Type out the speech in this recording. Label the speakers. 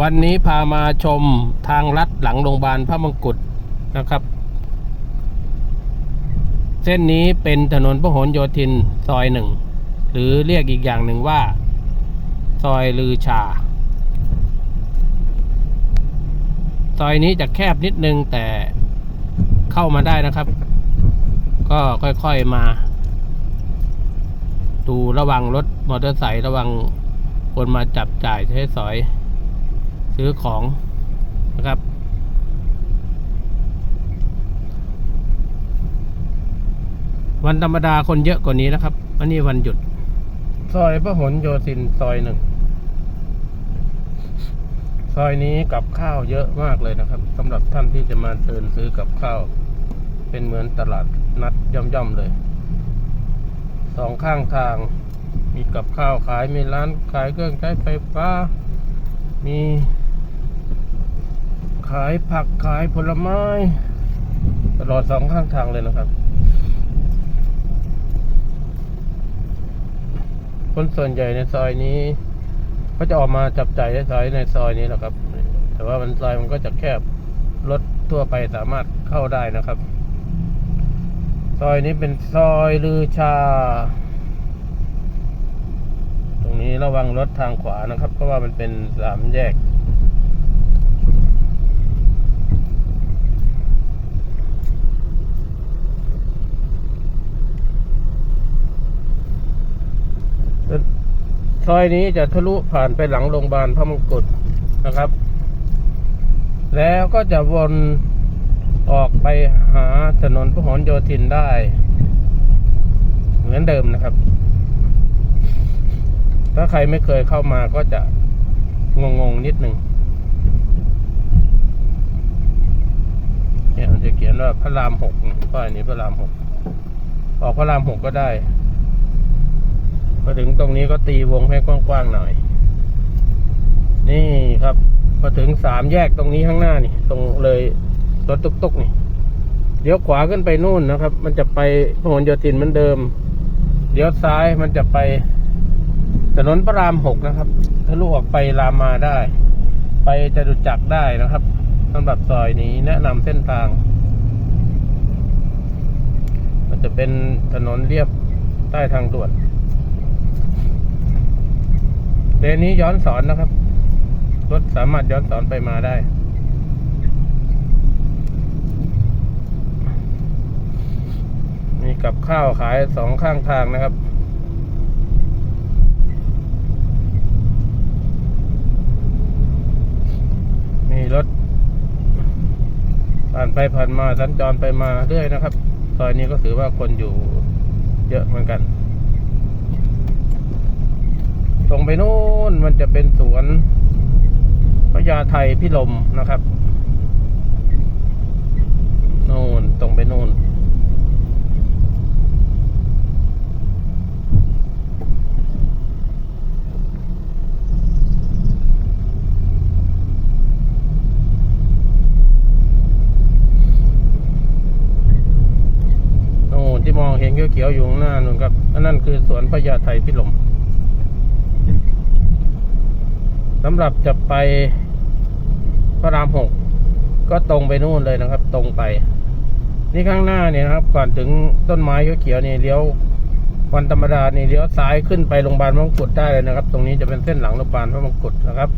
Speaker 1: วันนี้พามาชมทางลัดหลังโรงพยาบาลพระมงกุฎนะครับ เส้นนี้เป็นถนนพหลโยธินซอยหนึ่ง หรือเรียกอีกอย่างหนึ่งว่า ซอยลือชา ซอยนี้จะแคบนิดนึงแต่เข้ามาได้นะครับ ก็ค่อยๆมา ดูระวังรถมอเตอร์ไซค์ระวังคนมาจับจ่ายใช้สอย ซื้อของนะครับ วันธรรมดาคนเยอะกว่านี้นะครับ อันนี้วันหยุด ซอยพระหลโยธินซอยหนึ่ง ซอยนี้กับข้าวเยอะมากเลยนะครับสำหรับท่านที่จะมาเดินซื้อกับข้าว เป็นเหมือนตลาดนัดย่อมๆเลยสองข้างทางมีกับข้าวขายมีร้านขายเครื่องใช้ไฟฟ้า มีายผักขายผลไม้ ตลอดสองข้างทางเลยนะครับ คนส่วนใหญ่ในซอยนี้ก็จะออกมาจับจ่ายใช้สอยในซอยนี้แหละครับ แต่ว่ามันซอยมันก็จะแคบรถทั่วไปสามารถเข้าได้นะครับ ซอยนี้เป็นซอยลือชา ตรงนี้ระวังรถทางขวานะครับ เพราะว่ามันเป็นสามแยก ซอยนี้จะทะลุผ่านไปหลังโรงพยาบาลพระมงกุฎนะครับ แล้วก็จะวนออกไปหาถนนพหลโยธินได้ เหมือนเดิมนะครับ ถ้าใครไม่เคยเข้ามาก็จะงงๆนิดหนึ่งเนี่ยมันจะเขียนว่าพระรามหกป้ายนี้พระรามหกออกพระรามหกก็ได้ มาถึงตรงนี้ก็ตีวงให้กว้างๆหน่อย นี่ครับมาถึงสามแยกตรงนี้ข้างหน้านี่ ตรงเลยรถตุกๆนี่เลี้ยวขวาขึ้นไปนู่นนะครับ มันจะไปพหลโยธินเหมือนเดิมเลี้ยวซ้ายมันจะไปถนนพระรามหกนะครับทะลุออกไปรามาได้ ไปจตุจักรได้นะครับสำหรับซอยนี้แนะนำเส้นทาง มันจะเป็นถนนเรียบใต้ทางด่วน เลนนี้ย้อนสอนนะครับ รถสามารถย้อนสอนไปมาได้ มีกับข้าวขายสองข้างทางนะครับมีรถ ผ่านไปผ่านมาสัญจรไปมาเรื่อยนะครับซอยนี้ก็ถือว่าคนอยู่เยอะเหมือนกัน รงไปนู่นมันจะเป็นสวนพญาไทพิลมนะครับนู่นตรงไปนู่นโน่นที่มองเห็นเขียวๆอยู่ข้างหน้านู่นครับอันนั้นคือสวนพญาไทพิลม สำหรับจะไปพระรามหกก็ตรงไปนู่นเลยนะครับ ตรงไป นี่ข้างหน้าเนี่ยนะครับ ก่อนถึงต้นไม้เขียวๆนี่เลี้ยววันธรรมดานี่เลี้ยวซ้ายขึ้นไปโรงพยาบาลพระมงกุฎได้เลยนะครับ ตรงนี้จะเป็นเส้นหลังโรงพยาบาลพระมงกุฎนะครับ